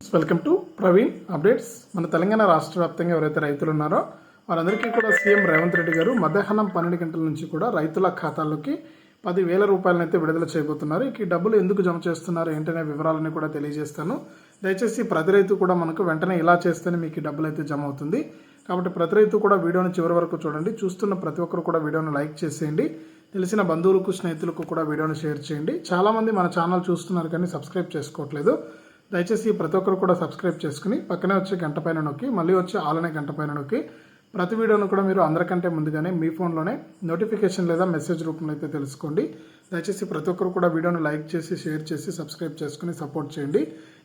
Welcome to Praveen updates మన తెలంగాణ రాష్ట్ర వ్యాప్తంగా ఎవరైతే రైతులు ఉన్నారో వారందరికీ కూడా సీఎం రేవంత్ రెడ్డి గారు మధ్యాహ్నం పన్నెండు గంటల నుంచి కూడా రైతుల ఖాతాల్లోకి పదివేల రూపాయలను అయితే విడుదల చేయబోతున్నారు. ఈ డబ్బులు ఎందుకు జమ చేస్తున్నారు ఏంటనే వివరాలని కూడా తెలియజేస్తాను. దయచేసి ప్రతి రైతు కూడా మనకు వెంటనే ఇలా చేస్తేనే మీకు ఈ డబ్బులు అయితే జమ అవుతుంది. కాబట్టి ప్రతి రైతు కూడా వీడియోని చివరి వరకు చూడండి. చూస్తున్న ప్రతి ఒక్కరు కూడా వీడియోని లైక్ చేసేయండి. తెలిసిన బంధువులకు స్నేహితులకు కూడా వీడియోని షేర్ చేయండి. చాలామంది మన ఛానల్ చూస్తున్నారు కానీ సబ్స్క్రైబ్ చేసుకోవట్లేదు. దయచేసి ప్రతి ఒక్కరు కూడా సబ్స్క్రైబ్ చేసుకుని పక్కనే వచ్చే గంట పైన నొక్కి మళ్ళీ వచ్చే ఆలనే గంట పైన నొక్కి ప్రతి వీడియోను కూడా మీరు అందరికంటే ముందుగానే మీ ఫోన్లోనే నోటిఫికేషన్ లేదా మెసేజ్ రూపంలో అయితే తెలుసుకోండి. దయచేసి ప్రతి ఒక్కరు కూడా వీడియోను లైక్ చేసి షేర్ చేసి సబ్స్క్రైబ్ చేసుకుని సపోర్ట్ చేయండి.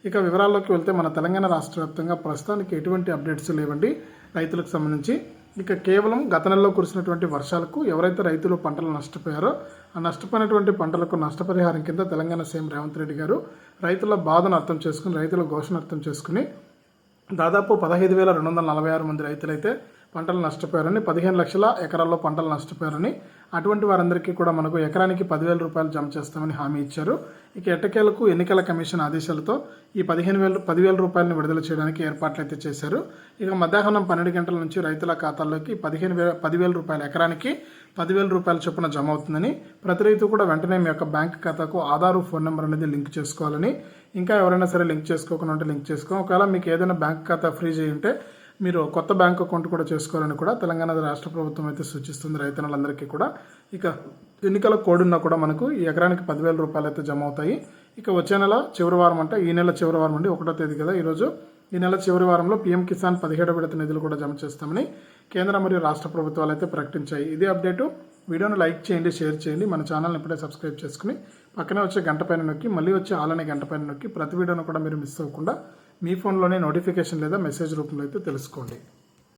ఇక వివరాల్లోకి వెళ్తే మన తెలంగాణ రాష్ట్ర వ్యాప్తంగా ప్రస్తుతానికి ఎటువంటి అప్డేట్స్ లేవండి. రైతులకు సంబంధించి ఇక కేవలం గత నెలలో కురిసినటువంటి వర్షాలకు ఎవరైతే రైతులు పంటలు నష్టపోయారో ఆ నష్టపోయినటువంటి పంటలకు నష్టపరిహారం కింద తెలంగాణ సీఎం రేవంత్ రెడ్డి గారు రైతుల బాధను అర్థం చేసుకుని రైతుల ఘోషను అర్థం చేసుకుని దాదాపు పదహైదు వేల రెండు వందల నలభై ఆరు మంది రైతులైతే పంటలు నష్టపోయారని పదిహేను లక్షల ఎకరాల్లో పంటలు నష్టపోయారని అటువంటి వారందరికీ కూడా మనకు ఎకరానికి పదివేల రూపాయలు జమ చేస్తామని హామీ ఇచ్చారు. ఇక ఎట్టకేలకు ఎన్నికల కమిషన్ ఆదేశాలతో ఈ పదిహేను వేల పదివేల రూపాయలను విడుదల చేయడానికి ఏర్పాట్లు అయితే చేశారు. ఇక మధ్యాహ్నం పన్నెండు గంటల నుంచి రైతుల ఖాతాల్లోకి పదిహేను వేల పదివేల రూపాయల ఎకరానికి పదివేల రూపాయల చొప్పున జమ అవుతుందని ప్రతి రైతు కూడా వెంటనే మీ యొక్క బ్యాంక్ ఖాతాకు ఆధారు ఫోన్ నెంబర్ అనేది లింక్ చేసుకోవాలని. ఇంకా ఎవరైనా సరే లింక్ చేసుకోకుండా ఉంటే లింక్ చేసుకో. ఒకవేళ మీకు ఏదైనా బ్యాంక్ ఖాతా ఫ్రీ చేయి ఉంటే మీరు కొత్త బ్యాంక్ అకౌంట్ కూడా చేసుకోవాలని కూడా తెలంగాణ రాష్ట్ర ప్రభుత్వం అయితే సూచిస్తుంది రైతన్నలందరికీ కూడా. ఇక ఎన్నికల కోడ్ ఉన్నా కూడా మనకు ఈ ఎకరానికి పదివేల రూపాయలు అయితే జమ అవుతాయి. ఇక వచ్చే నెల చివరి వారం అంటే ఈ నెల చివరి వారం అండి ఒకటో తేదీ కదా ఈరోజు. ఈ నెల చివరి వారంలో పీఎం కిసాన్ పదిహేడు విడత నిధులు కూడా జమ చేస్తామని కేంద్ర మరియు రాష్ట్ర ప్రభుత్వాలు అయితే ప్రకటించాయి. ఇదే అప్డేటు వీడియోను లైక్ చేయండి షేర్ చేయండి. మన ఛానల్ని ఇప్పుడే సబ్స్క్రైబ్ చేసుకుని పక్కనే వచ్చే గంట పైన నొక్కి మళ్ళీ వచ్చే ఆలనే గంట పైన నొక్కి ప్రతి వీడియోను కూడా మీరు మిస్ అవ్వకుండా మీ ఫోన్లోనే నోటిఫికేషన్ లేదా మెసేజ్ రూపంలో అయితే తెలుసుకోండి.